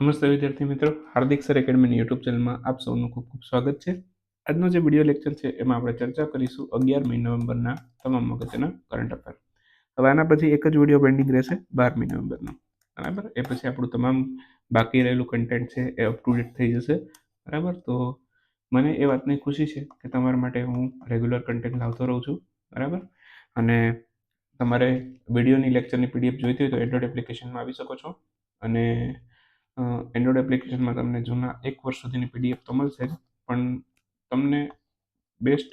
નમસ્તે વિદ્યાર્થી મિત્રો. હાર્દિક સર એકેડમીની યુટ્યુબ ચેનલમાં આપ સૌનું ખૂબ ખૂબ સ્વાગત છે. આજનો જે વીડિયો લેક્ચર છે એમાં આપણે ચર્ચા કરીશું અગિયારમી નવેમ્બરના તમામ અગત્યના કરંટ અફેર હવે આના પછી એક જ વીડિયો પેન્ડિંગ રહેશે બારમી નવેમ્બરનો. બરાબર? એ પછી આપણું તમામ બાકી રહેલું કન્ટેન્ટ છે એ અપ ટુ ડેટ થઈ જશે. બરાબર? તો મને એ વાતની ખુશી છે કે તમારા માટે હું રેગ્યુલર કન્ટેન્ટ લાવતો રહું છું. બરાબર? અને તમારે વિડીયોની લેક્ચરની પીડીએફ જોઈતી હોય તો એન્ડ્રોઇડ એપ્લિકેશનમાં આવી શકો છો. અને એન્ડ્રોઇડ એપ્લિકેશનમાં તમને જૂના એક વર્ષ સુધીની પીડીએફ તો મળશે પણ તમને બેસ્ટ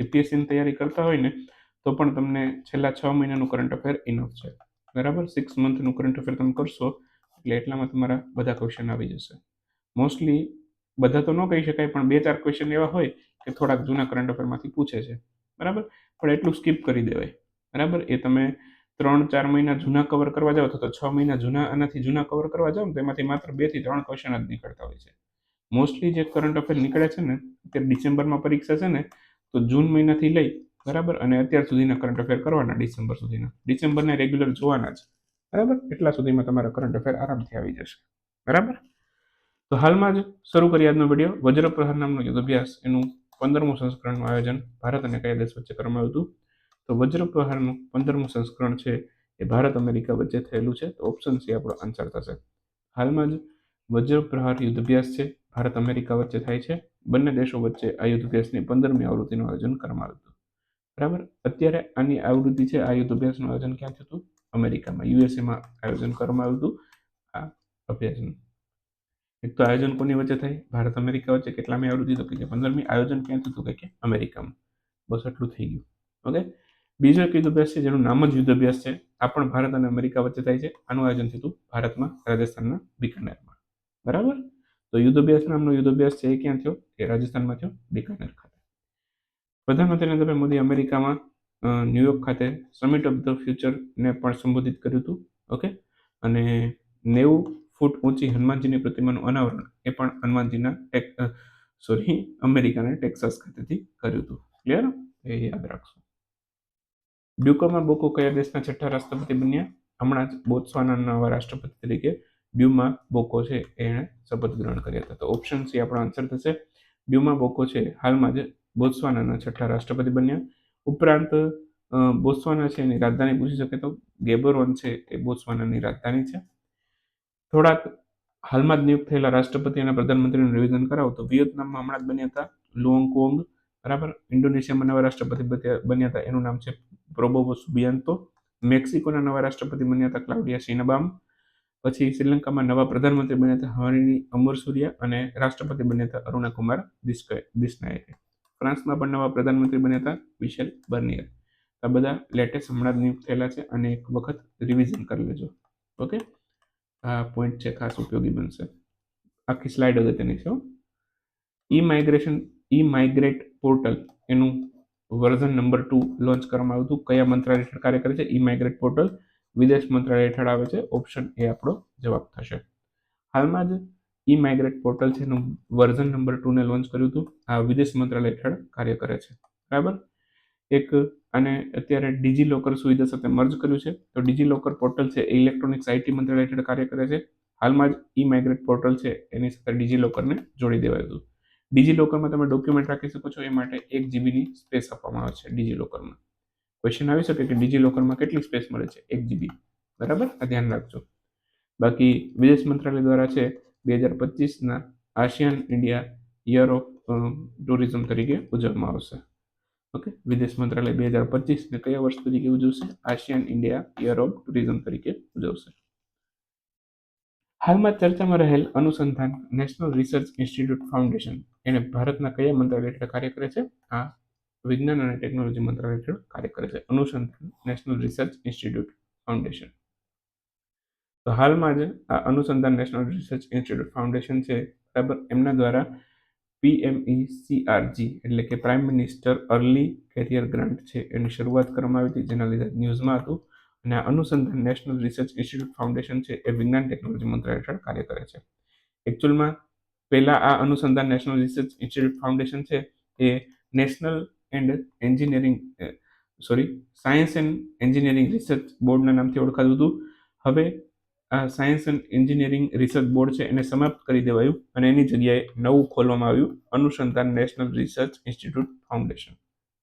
જીપીએસસીની તૈયારી કરતા હોય ને, તો પણ તમને છેલ્લા છ મહિનાનું કરંટ અફેર ઇનફ છે. બરાબર? સિક્સ મંથનું કરંટ અફેર તમે કરશો, એટલે એટલામાં તમારા બધા ક્વેશ્ચન આવી જશે. મોસ્ટલી બધા તો ન કહી શકાય, પણ બે ચાર ક્વેશ્ચન એવા હોય કે થોડાક જૂના કરંટ અફેરમાંથી પૂછે છે. બરાબર? પણ એટલું સ્કીપ કરી દેવાય. બરાબર? એ તમે ત્રણ, ચાર મહિના જૂના કવર કરવા જાઓ તો છ મહિના જૂના આનાથી જૂના કવર કરવા જાઓ તેમાંથી તો માત્ર બેથી ત્રણ ક્વેશ્ચન જ નીકળતા હોય છે. મોસ્ટલી જે કરંટ અફેર નીકળે છે ને, અત્યારે ડિસેમ્બરમાં પરીક્ષા છે ને, તો જૂન મહિનાથી લઈ, બરાબર? અને અત્યાર સુધીના કરંટ અફેર કરવાના ડિસેમ્બર સુધીના. ડિસેમ્બરને રેગ્યુલર જોવાના છે બરાબર? એટલા સુધીમાં તમારા કરંટ અફેર આરામથી આવી જશે. બરાબર? તો હાલમાં જ શરૂ કરી આજનો વીડિયો વજ્રપ્રહાર નામનો યુદ્ધ અભ્યાસ. એનું પંદરમું સંસ્કરણનું આયોજન ભારત અને કયા દેશ વચ્ચે કરવામાં આવ્યું હતું? તો વજ્રપ્રહારનું પંદરમું સંસ્કરણ છે એ ભારત અમેરિકા વચ્ચે થયેલું છે, તો ઓપ્શન સી આપણો આન્સર થશે. હાલમાં જ વજ્રપ્રહાર યુદ્ધ અભ્યાસ છે, ભારત અમેરિકા વચ્ચે થાય છે. બંને દેશો વચ્ચે આ યુદ્ધ અભ્યાસની પંદરમી આવૃત્તિનું આયોજન કરવામાં આવ્યું હતું. બરાબર? અત્યારે આની આવૃત્તિ છે, આ યુદ્ધ અભ્યાસનું આયોજન ક્યાં થયું હતું? અમેરિકામાં, યુએસએમાં આયોજન કરવામાં આવ્યું હતું. આ અભ્યાસનું. એક તો આયોજન કોની વચ્ચે થાય ભારત અમેરિકા વચ્ચે કેટલામી આવૃત્તિ? તો કે પંદરમી. આયોજન ક્યાં થયું હતું? કે અમેરિકામાં. બસ એટલું થઈ ગયું. ઓકે? બીજો એક યુદ્ધ અભ્યાસ છે, જેનું નામ જ યુદ્ધ અભ્યાસ છે. આ પણ ભારત અને અમેરિકા વચ્ચે થાય છે. આનું આયોજન થયું ભારતમાં, રાજસ્થાનના બિકાનેરમાં. બરાબર? તો યુદ્ધ અભ્યાસ નામનો યુદ્ધ અભ્યાસ છે એ ક્યાં થયો? એ રાજસ્થાનમાં થયો, બિકાનેર ખાતે. પ્રધાનમંત્રી નરેન્દ્ર મોદી અમેરિકામાં ન્યુયોર્ક ખાતે સમિટ ઓફ ધ ફ્યુચરને પણ સંબોધિત કર્યું હતું, ઓકે? અને નેવું ફૂટ ઊંચી હનુમાનજીની પ્રતિમાનું અનાવરણ એ પણ હનુમાનજીના ટેક સોરી, અમેરિકાના ટેક્સાસ ખાતેથી કર્યું હતું. ક્લિયર? એ યાદ રાખશો. ડ્યુકોમાં બોકો કયા દેશના છઠ્ઠા રાષ્ટ્રપતિ બન્યા? હમણાં જ બોત્સવાના નવા રાષ્ટ્રપતિ તરીકે ડ્યુમા બોકો છે એણે શપથ ગ્રહણ કર્યા હતા. તો ઓપ્શન સી આપણો આન્સર થશે. ડ્યુમા બોકો છે. હાલમાં જ બોત્સવાનાના છઠ્ઠા રાષ્ટ્રપતિ બન્યા. ઉપરાંત બોત્સવાના છે એની રાજધાની પૂછી શકે તો ગેબરોન છે એ બોત્સવાનાની રાજધાની છે. થોડાક હાલમાં જ નિયુક્ત થયેલા રાષ્ટ્રપતિ અને પ્રધાનમંત્રીનું નિવેદન કરાવો તો વિયેતનામમાં હમણાં જ બન્યા હતા લોંગ કોંગ બરાબર? ઇન્ડોનેશિયામાં નવા રાષ્ટ્રપતિ બન્યા હતા એનું નામ છે પ્રોબોવો સુબિયાન્તો મેક્સિકોના નવા રાષ્ટ્રપતિ બન્યા હતા ક્લાઉડિયા સિનબામ પછી શ્રીલંકામાં નવા પ્રધાનમંત્રી બન્યા હતા હરિણી અમર સૂર્ય અને રાષ્ટ્રપતિ બન્યા હતા અરુણા કુમાર દિસ્નાયકે ફ્રાન્સમાં પણ નવા પ્રધાનમંત્રી બન્યા હતા મિશેલ બર્નિયર. આ બધા લેટેસ્ટ હમણાં જ નિયુક્ત થયેલા છે અને એક વખત રિવિઝન કરી લેજો. ઓકે? આ પોઈન્ટ છે ખાસ ઉપયોગી બનશે. આખી સ્લાઇડ અગત્યની છે E migration E migrate portal એનું વર્ઝન નંબર ટુ લોન્ચ કરવામાં આવ્યું હતું. કયા મંત્રાલય હેઠળ કાર્ય કરે છે? E migrate portal. વિદેશ મંત્રાલય હેઠળ આવે છે. ઓપ્શન એ આપણો જવાબ થશે. હાલમાં જ ઈ માઇગ્રેટ પોર્ટલ છે એનું વર્ઝન નંબર ટુને લોન્ચ કર્યું હતું. આ વિદેશ મંત્રાલય હેઠળ કાર્ય કરે છે. બરાબર? એક અને અત્યારે ડિજિલોકર સુવિધા સાથે મર્જ કર્યું છે. તો ડિજિલોકર પોર્ટલ છે એ ઇલેક્ટ્રોનિક્સ આઈટી મંત્રાલય હેઠળ કાર્ય કરે છે. હાલમાં જ ઈ માઇગ્રેટ પોર્ટલ છે એની સાથે ડિજિલોકરને જોડી દેવાયું હતું. ડિજી લોકરમાં તમે ડોક્યુમેન્ટ રાખી શકો છો, એ માટે એક જીબીની સ્પેસ આપવામાં આવે છે ડિજીલોકરમાં ક્વેશ્ચન આવી શકે કે ડિજિલોકરમાં કેટલી સ્પેસ મળે છે? એક જીબી બરાબર? આ ધ્યાન રાખજો. બાકી વિદેશ મંત્રાલય દ્વારા છે બે હજાર પચીસના ASEAN India year of tourism તરીકે ઉજવવામાં આવશે. ઓકે? વિદેશ મંત્રાલય બે હજાર પચીસને કયા વર્ષ તરીકે ઉજવશે? ASEAN India year of tourism તરીકે ઉજવશે. હાલમાં ચર્ચામાં રહેલ અનુસંધાન નેશનલ રિસર્ચ ઇન્સ્ટિટ્યૂટ ફાઉન્ડેશન એને ભારતના કયા મંત્રાલય હેઠળ કાર્ય કરે છે? આ વિજ્ઞાન અને ટેકનોલોજી મંત્રાલય હેઠળ કાર્ય કરે છે. અનુસંધાન નેશનલ રિસર્ચ ઇન્સ્ટિટ્યૂટ ફાઉન્ડેશન. તો હાલમાં જ આ અનુસંધાન નેશનલ રિસર્ચ ઇન્સ્ટિટ્યૂટ ફાઉન્ડેશન છે. બરાબર? એમના દ્વારા પીએમઈ સીઆરજી એટલે કે prime minister early career grant છે. એની શરૂઆત કરવામાં આવી હતી, જેના લીધે ન્યૂઝમાં હતું. અને અનુસંધાન નેશનલ રિસર્ચ ઇન્સ્ટિટ્યૂટ ફાઉન્ડેશન છે એ વિજ્ઞાન ટેકનોલોજી મંત્રાલય હેઠળ કાર્ય કરે છે. એકચ્યુઅલમાં પહેલાં આ અનુસંધાન નેશનલ રિસર્ચ ઇન્સ્ટિટ્યૂટ ફાઉન્ડેશન છે એ national and engineering sorry science and engineering research બોર્ડના નામથી ઓળખાતું હતું. હવે આ science and engineering research board છે એને સમાપ્ત કરી દેવાયું અને એની જગ્યાએ નવું ખોલવામાં આવ્યું અનુસંધાન નેશનલ રિસર્ચ ઇન્સ્ટિટ્યૂટ ફાઉન્ડેશન.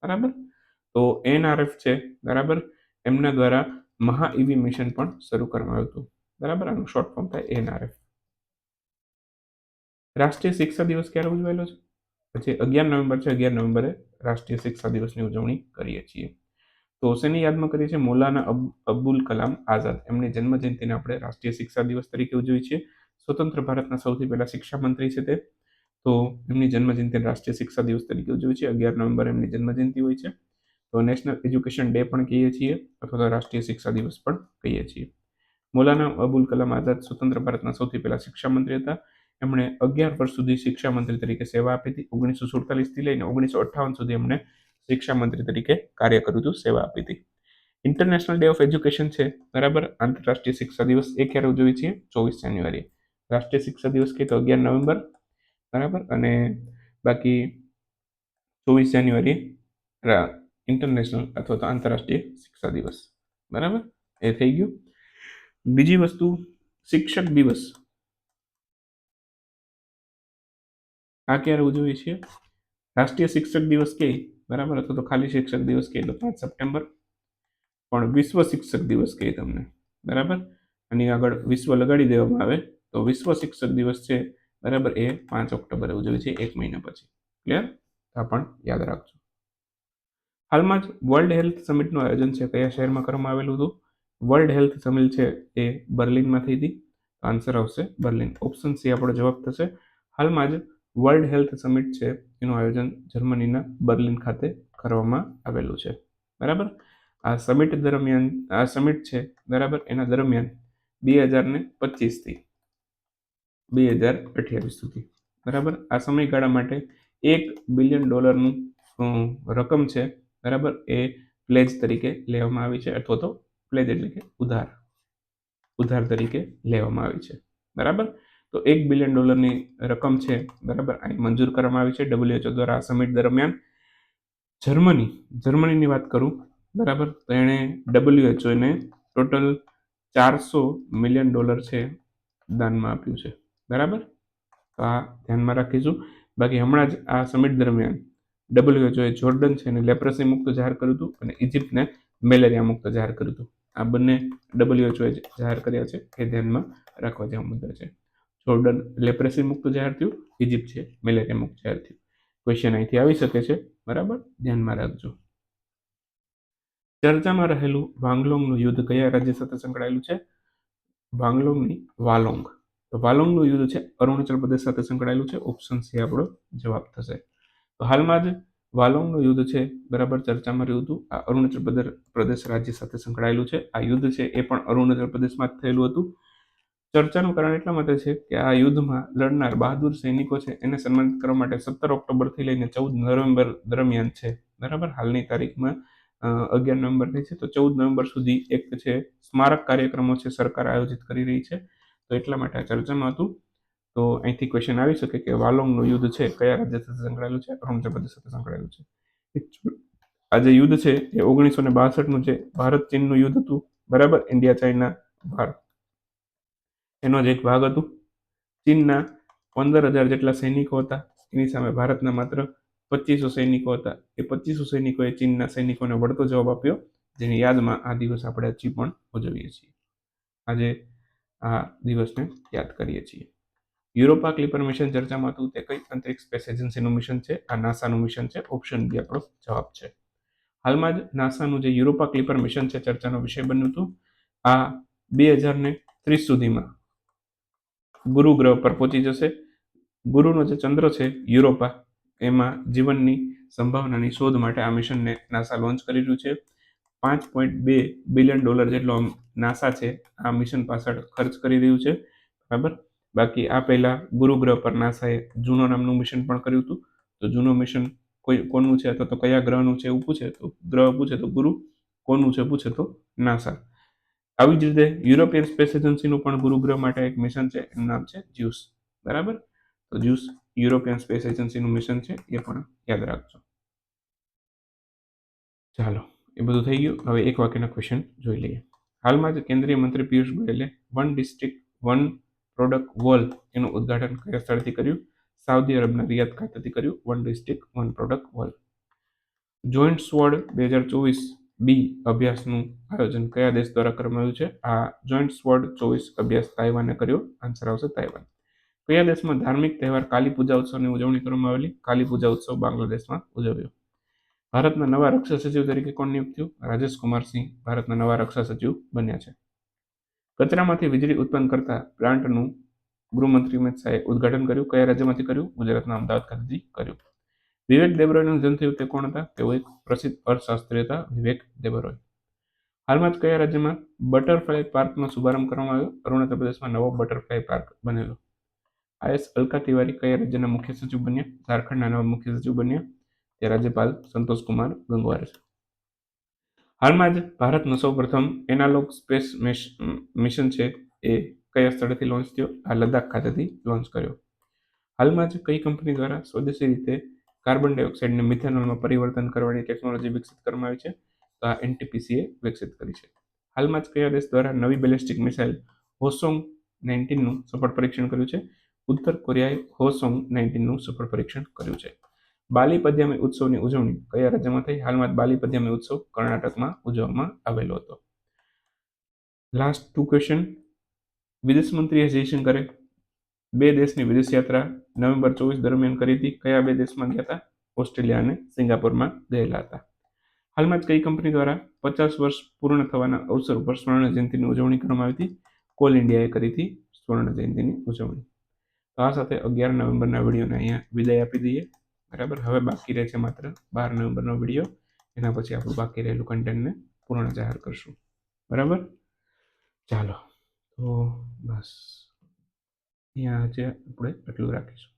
બરાબર? તો એનઆરએફ છે, બરાબર? એમના દ્વારા મહા ઈવી મિશન પણ શરૂ કરવામાં આવ્યું હતું. બરાબર? આનું શોર્ટ ફોર્મ થાય એનઆરએફ રાષ્ટ્રીય શિક્ષા દિવસ ક્યારે ઉજવાયેલો છે? પછી અગિયાર નવેમ્બર છે, અગિયાર નવેમ્બરે રાષ્ટ્રીય શિક્ષા દિવસની ઉજવણી કરીએ છીએ. તો શેની યાદમાં કરીએ છીએ? મૌલાના અબ્દુલ કલામ આઝાદ. એમની જન્મજયંતિને આપણે રાષ્ટ્રીય શિક્ષા દિવસ તરીકે ઉજવીએ છીએ. સ્વતંત્ર ભારતના સૌથી પહેલા શિક્ષા મંત્રી છે તે. તો એમની જન્મજયંતિ રાષ્ટ્રીય શિક્ષા દિવસ તરીકે ઉજવીએ છીએ. અગિયાર નવેમ્બર એમની જન્મજયંતિ હોય છે. તો નેશનલ એજ્યુકેશન ડે પણ કહીએ છીએ, અથવા તો રાષ્ટ્રીય શિક્ષા દિવસ પણ કહીએ છીએ. મૌલાના અબુલ કલામ આઝાદ સ્વતંત્ર ભારતના સૌથી પહેલા શિક્ષા મંત્રી હતા. એમણે અગિયાર વર્ષ સુધી શિક્ષા મંત્રી તરીકે સેવા આપી હતી. ઓગણીસો સુડતાલીસથી લઈને ઓગણીસો અઠ્ઠાવન સુધી એમણે શિક્ષા મંત્રી તરીકે કાર્ય કર્યું હતું, સેવા આપી હતી. ઇન્ટરનેશનલ ડે ઓફ એજ્યુકેશન છે. બરાબર? આંતરરાષ્ટ્રીય શિક્ષા દિવસ એ ક્યારે ઉજવીએ છીએ? ચોવીસ જાન્યુઆરી રાષ્ટ્રીય શિક્ષા દિવસ કે તો અગિયાર નવેમ્બર. બરાબર? અને બાકી ચોવીસ જાન્યુઆરી ઇન્ટરનેશનલ અથવા તો આંતરરાષ્ટ્રીય શિક્ષા દિવસ. બરાબર? એ થઈ ગયું. બીજી વસ્તુ, શિક્ષક દિવસ. આ ક્યારે ઉજવીએ છીએ? રાષ્ટ્રીય શિક્ષક દિવસ કે, બરાબર? અથવા તો ખાલી શિક્ષક દિવસ કહે તો પાંચ સપ્ટેમ્બર. પણ વિશ્વ શિક્ષક દિવસ કહે તમને. બરાબર? અને આગળ વિશ્વ લગાડી દેવામાં આવે, તો વિશ્વ શિક્ષક દિવસ છે. બરાબર? એ પાંચ ઓક્ટોબરે ઉજવે છે, એક મહિના પછી. ક્લિયર? આ પણ યાદ રાખજો. હાલમાં જ વર્લ્ડ હેલ્થ સમિટનું આયોજન છે, કયા શહેરમાં કરવામાં આવેલું હતું? વર્લ્ડ હેલ્થ સમિટ છે એ બર્લિનમાં થઈ હતી. આન્સર આવશે બર્લિન. ઓપ્શન સી આપણો જવાબ થશે. હાલમાં જ વર્લ્ડ હેલ્થ સમિટ છે, એનું આયોજન જર્મનીના બર્લિન ખાતે કરવામાં આવેલું છે. બરાબર? આ સમિટ દરમિયાન, આ સમિટ છે, બરાબર? એના દરમિયાન બે હજાર ને પચીસથી, બે હજાર અઠ્યાવીસ સુધી. બરાબર? આ સમયગાળા માટે એક બિલિયન ડોલરનું રકમ છે બરાબર? એ પ્લેજ તરીકે લેવામાં આવી છે, અથવા તો પ્લેજ એટલે કે ઉધાર. ઉધાર તરીકે લેવામાં આવી છે. બરાબર? તો એક બિલિયન ડોલરની રકમ છે, બરાબર? અહીં મંજૂર કરવામાં આવી છે ડબ્લ્યુએચઓ દ્વારા આ સમિટ દરમિયાન. જર્મની, જર્મનીની વાત કરું, બરાબર? તો એણે ડબલ્યુએચઓને ટોટલ ચારસો મિલિયન ડોલર છે, દાનમાં આપ્યું છે. બરાબર? તો આ ધ્યાનમાં રાખીશું. બાકી હમણાં જ આ સમિટ દરમિયાન ડબલ્યુએચઓએ જોર્ડન છે એને લેપ્રસી મુક્ત જાહેર કર્યું હતું અને ઇજિપ્તને મેલેરિયા મુક્ત જાહેર કર્યું હતું. આ બંને ડબલ્યુએચઓએ જાહેર કર્યા છે એ ધ્યાનમાં રાખવા જેવા મુદ્દા છે. જોર્ડન લેપ્રેસી મુક્ત જાહેર થયું ઇજિપ્ત છે મેલેરિયા મુક્ત જાહેર થયું. ક્વેશ્ચન અહીંથી આવી શકે છે, બરાબર? ધ્યાનમાં રાખજો. ચર્ચામાં રહેલું વાંગલોંગનું યુદ્ધ કયા રાજ્ય સાથે સંકળાયેલું છે? વાંગલોંગની વાલોંગ. તો વાલોંગનું યુદ્ધ છે, અરુણાચલ પ્રદેશ સાથે સંકળાયેલું છે, ઓપ્શન સી આપણો જવાબ થશે. તો હાલમાં જ વાલોંગનું યુદ્ધ છે, બરાબર? ચર્ચામાં રહ્યું હતું. આ અરુણાચલ પ્રદેશ રાજ્ય સાથે સંકળાયેલું છે. આ યુદ્ધ છે એ પણ અરુણાચલ પ્રદેશમાં જ થયેલું હતું. ચર્ચાનું કારણ એટલા માટે છે કે આ યુદ્ધમાં લડનાર બહાદુર સૈનિકો છે, એને સન્માનિત કરવા માટે સત્તર ઓક્ટોબરથી લઈને ચૌદ નવેમ્બર દરમિયાન છે. બરાબર? હાલની તારીખમાં અગિયાર નવેમ્બરની છે. તો ચૌદ નવેમ્બર સુધી એક છે, સ્મારક કાર્યક્રમો છે સરકાર આયોજિત કરી રહી છે. તો એટલા માટે આ ચર્ચામાં હતું. તો અહીંથી ક્વેશ્ચન આવી શકે કે વાલોંગનું યુદ્ધ છે, કયા રાજ્ય સાથે સંકળાયેલું છે પ્રદેશ સાથે સંકળાયેલું છે? આ જે યુદ્ધ છે એ ઓગણીસો ને બાસઠનું જે ભારત ચીનનું યુદ્ધ હતું, બરાબર? India, China, Bharat. એનો જ એક ભાગ હતું. ચીનના પંદર હજાર જેટલા સૈનિકો હતા, એની સામે ભારતના માત્ર પચીસો સૈનિકો હતા. એ પચીસો સૈનિકોએ ચીનના સૈનિકોને વળતો જવાબ આપ્યો, જેની યાદમાં આ દિવસ આપણે હજી પણ ઉજવીએ છીએ. આજે આ દિવસને યાદ કરીએ છીએ. યુરોપા ક્લિપર મિશન ચર્ચામાં હતું. તે કઈ અંતરિક્ષ સ્પેસ એજન્સીનું મિશન છે? આ નાસાનું મિશન છે? ઓપ્શન બી આપણો જવાબ છે. હાલમાં જ નાસાનું જે યુરોપા ક્લિપર મિશન છે ચર્ચાનો વિષય બન્યું હતું. આ બે હજાર ને ત્રીસ સુધીમાં ગુરુ ગ્રહ પર પહોંચી જશે. ગુરુનો જે ચંદ્ર છે યુરોપા એમાં જીવનની સંભાવનાની શોધ માટે આ મિશનને નાસા લોન્ચ કરી રહ્યું છે. પાંચ પોઈન્ટ બે બિલિયન ડોલર જેટલો નાસા છે આ મિશન પાછળ ખર્ચ કરી રહ્યું છે. બરાબર? બાકી આ પહેલાં ગુરુગ્રહ પર નાસાએ જૂનો નામનું મિશન પણ કર્યું હતું. તો જૂનો મિશન કોઈ, કોનું છે? અથવા તો કયા ગ્રહનું છે એવું પૂછે? તો ગ્રહ પૂછે તો ગુરુ, કોનું છે પૂછે તો નાસા. આવી જ રીતે યુરોપિયન સ્પેસ એજન્સીનું પણ ગુરુગ્રહ માટે એક મિશન છે, એનું નામ છે જ્યુસ. બરાબર? તો જ્યુસ યુરોપિયન સ્પેસ એજન્સીનું મિશન છે, એ પણ યાદ રાખજો. ચાલો, એ બધું થઈ ગયું. હવે એક વાક્યના ક્વેશ્ચન જોઈ લઈએ. હાલમાં જ કેન્દ્રીય મંત્રી પિયુષ ગોયલે one district, one product wall એનું ઉદ્ઘાટન કયા સ્થળથી કર્યું? સાઉદી અરબના રિયાદ ખાતેથી કર્યું. One district, one product, wall. Joint sword બે હજાર ચોવીસ બી અભ્યાસનું આયોજન કયા દેશ દ્વારા કરવામાં આવ્યું છે? આ જોઈન્ટ સ્વોર્ડ ચોવીસ અભ્યાસ તાઇવાને કર્યો. આન્સર આવશે તાઇવાન. કયા દેશમાં ધાર્મિક તહેવાર કાલી પૂજા ઉત્સવની ઉજવણી કરવામાં આવેલી? કાલી પૂજા ઉત્સવ બાંગ્લાદેશમાં ઉજવ્યો. ભારતના નવા રક્ષા સચિવ તરીકે કોણ નિયુક્ત થયું? રાજેશ કુમાર ભારતના નવા રક્ષા સચિવ બન્યા છે. કચરામાંથી વીજળી ઉત્પન્ન કરતા પ્લાન્ટનું ગૃહમંત્રી અમિત શાહે ઉદ્ઘાટન કર્યું. કયા રાજ્યમાંથી કર્યું? ગુજરાતના અમદાવાદ ખાતેથી કર્યું. વિવેક દેબરોયનું જન્મ થયું તે કોણ હતા? તેઓ એક પ્રસિદ્ધ અર્થશાસ્ત્રી હતા, વિવેક દેબરોય. હાલમાં જ કયા રાજ્યમાં બટરફ્લાય પાર્કનો શુભારંભ કરવામાં આવ્યો? અરુણાચલ પ્રદેશમાં નવો બટરફ્લાય પાર્ક બનેલો. આઈએસ અલકા તિવારી કયા રાજ્યના મુખ્ય સચિવ બન્યા? ઝારખંડના નવા મુખ્ય સચિવ બન્યા? તે રાજ્યપાલ સંતોષ કુમાર ગંગવાર છે. હાલમાં જ ભારતનો સૌ પ્રથમ એનાલોગ સ્પેસ મિશન છે એ કયા સ્થળેથી લોન્ચ થયો? આ લદ્દાખ ખાતેથી લોન્ચ કર્યો. હાલમાં જ કઈ કંપની દ્વારા સ્વદેશી રીતે કાર્બન ડાયોક્સાઇડને મિથેનોલમાં પરિવર્તન કરવાની ટેકનોલોજી વિકસિત કરવામાં આવી છે? તો આ એનટીપીસીએ વિકસિત કરી છે. હાલમાં જ કયા દેશ દ્વારા નવી બેલિસ્ટિક મિસાઇલ હોસોંગ નાઇન્ટીનનું સફળ પરીક્ષણ કર્યું છે? ઉત્તર કોરિયાએ હોસોંગ નાઇન્ટીનનું સફળ પરીક્ષણ કર્યું છે. બાલી પદ્યામી ઉત્સવની ઉજવણી કયા રાજ્યમાં થઈ? હાલમાં બાલી પદ્યામી ઉત્સવ કર્ણાટકમાં ઉજવવામાં આવેલો હતો. લાસ્ટ ટુ ક્વેશ્ચન વિદેશ મંત્રીએ જયશંકરે બે દેશની વિદેશ યાત્રા નવેમ્બર ચોવીસ દરમિયાન કરી હતી. કયા બે દેશમાં ગયા હતા? ઓસ્ટ્રેલિયા અને સિંગાપોરમાં ગયેલા હતા. હાલમાં જ કઈ કંપની દ્વારા પચાસ વર્ષ પૂર્ણ થવાના અવસર ઉપર સ્વર્ણ જયંતિની ઉજવણી કરવામાં આવી હતી? કોલ ઇન્ડિયાએ કરી હતી સ્વર્ણ જયંતિની ઉજવણી. તો આ સાથે અગિયાર નવેમ્બરના વિડીયોને અહીંયા વિદાય આપી દઈએ. બરાબર? હવે બાકી રહે છે માત્ર બાર નવેમ્બરનો વીડિયો એના પછી આપણું બાકી રહેલું કન્ટેન્ટને પૂર્ણ જાહેર કરશું. બરાબર? ચાલો. તો બસ. અહીંયા આજે આપણે એટલું રાખીશું.